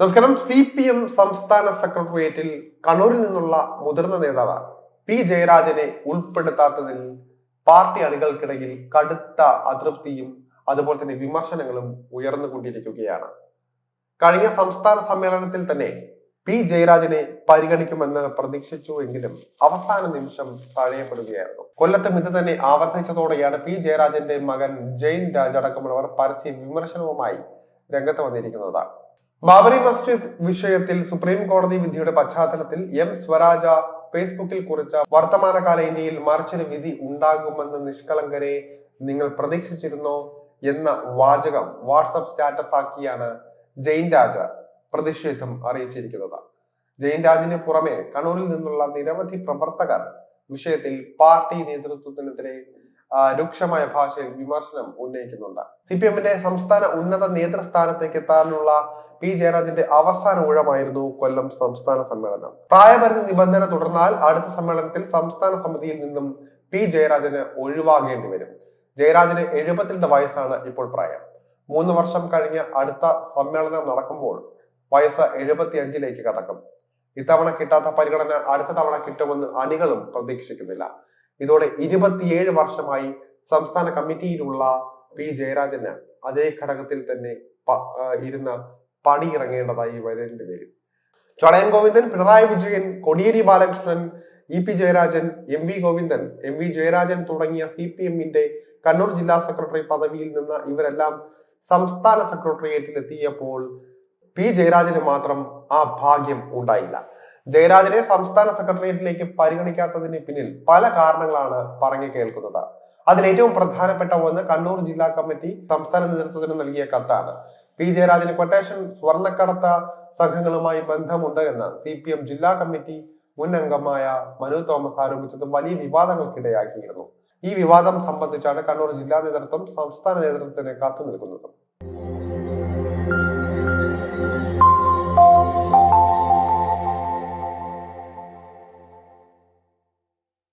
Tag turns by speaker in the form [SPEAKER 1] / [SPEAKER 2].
[SPEAKER 1] നമസ്കാരം. C P M സംസ്ഥാന സെക്രട്ടേറിയറ്റിൽ കണ്ണൂരിൽ നിന്നുള്ള മുതിർന്ന നേതാവ് പി ജയരാജനെ ഉൾപ്പെടുത്താത്തതിൽ പാർട്ടി അണികൾക്കിടയിൽ കടുത്ത അതൃപ്തിയും അതുപോലെ തന്നെ വിമർശനങ്ങളും ഉയർന്നുകൊണ്ടിരിക്കുകയാണ് കഴിഞ്ഞ സംസ്ഥാന സമ്മേളനത്തിൽ തന്നെ പി ജയരാജനെ പരിഗണിക്കുമെന്ന് പ്രതീക്ഷിച്ചുവെങ്കിലും അവസാന നിമിഷം തഴയപ്പെടുകയായിരുന്നു. കൊല്ലത്തും ഇത് തന്നെ ആവർത്തിച്ചതോടെയാണ് പി ജയരാജന്റെ മകൻ ജെയിൻ രാജ് അടക്കമുള്ളവർ പരസ്യ വിമർശനവുമായി രംഗത്ത് വന്നിരിക്കുന്നത്. ബാബറി മസ്ജിദ് വിഷയത്തിൽ സുപ്രീം കോടതി വിധിയുടെ പശ്ചാത്തലത്തിൽ എം സ്വരാജ ഫേസ്ബുക്കിൽ കുറിച്ച വർത്തമാനകാല ഇന്ത്യയിൽ മറിച്ചൊരു വിധി ഉണ്ടാകുമെന്ന് നിഷ്കളങ്കരെ നിങ്ങൾ പ്രതീക്ഷിച്ചിരുന്നോ എന്ന വാചകം വാട്സപ്പ് സ്റ്റാറ്റസ് ആക്കിയാണ് ജയിൻ രാജ പ്രതിഷേധം അറിയിച്ചിരിക്കുന്നത്. ജയിൻ രാജിന് പുറമെ കണ്ണൂരിൽ നിന്നുള്ള നിരവധി പ്രവർത്തകർ വിഷയത്തിൽ പാർട്ടി നേതൃത്വത്തിനെതിരെ രൂക്ഷമായ ഭാഷയിൽ വിമർശനം ഉന്നയിക്കുന്നുണ്ട്. സി പി എമ്മിന്റെ സംസ്ഥാന ഉന്നത നേതൃസ്ഥാനത്തേക്ക് എത്താനുള്ള പി ജയരാജന്റെ അവസാന ഊഴമായിരുന്നു കൊല്ലം സംസ്ഥാന സമ്മേളനം. പ്രായപരിധി നിബന്ധന തുടർന്നാൽ അടുത്ത സമ്മേളനത്തിൽ സംസ്ഥാന സമിതിയിൽ നിന്നും പി ജയരാജന് ഒഴിവാകേണ്ടി വരും. ജയരാജന് എഴുപത്തിരണ്ട് വയസ്സാണ് ഇപ്പോൾ പ്രായം. മൂന്ന് വർഷം കഴിഞ്ഞ അടുത്ത സമ്മേളനം നടക്കുമ്പോൾ വയസ്സ് എഴുപത്തി അഞ്ചിലേക്ക് കടക്കും. ഇത്തവണ കിട്ടാത്ത പരിഗണന അടുത്ത തവണ കിട്ടുമെന്ന് അണികളും പ്രതീക്ഷിക്കുന്നില്ല. ഇതോടെ ഇരുപത്തിയേഴ് വർഷമായി സംസ്ഥാന കമ്മിറ്റിയിലുള്ള പി ജയരാജന് അതേ ഘടകത്തിൽ തന്നെ പ- ആ, ഇറങ്ങേണ്ടതായി വരേണ്ടി വരും. Chadayan Govindan Pinarayi Vijayan Kodiyeri Balakrishnan E P Jayarajan M V Govindan M V Jayarajan തുടങ്ങിയ സി പി എമ്മിന്റെ കണ്ണൂർ ജില്ലാ സെക്രട്ടറി പദവിയിൽ നിന്ന് ഇവരെല്ലാം സംസ്ഥാന സെക്രട്ടേറിയറ്റിൽ എത്തിയപ്പോൾ പി ജയരാജന് മാത്രം ആ ഭാഗ്യം ഉണ്ടായില്ല. ജയരാജനെ സംസ്ഥാന സെക്രട്ടേറിയറ്റിലേക്ക് പരിഗണിക്കാത്തതിന് പിന്നിൽ പല കാരണങ്ങളാണ് പറഞ്ഞു കേൾക്കുന്നത്. അതിലേറ്റവും പ്രധാനപ്പെട്ട ഒന്ന് കണ്ണൂർ ജില്ലാ കമ്മിറ്റി സംസ്ഥാന നേതൃത്വത്തിന് നൽകിയ കത്താണ്. പി ജയരാജന് കൊട്ടേഷൻ സ്വർണക്കടത്ത സംഘങ്ങളുമായി ബന്ധമുണ്ട് എന്ന് സി പി എം ജില്ലാ കമ്മിറ്റി മുൻ അംഗമായ മനു തോമസ് ആരോപിച്ചത് വലിയ വിവാദങ്ങൾക്കിടയാക്കിയിരുന്നു. ഈ വിവാദം സംബന്ധിച്ചാണ് കണ്ണൂർ ജില്ലാ നേതൃത്വം സംസ്ഥാന നേതൃത്വത്തിന് കത്ത് നൽകുന്നത്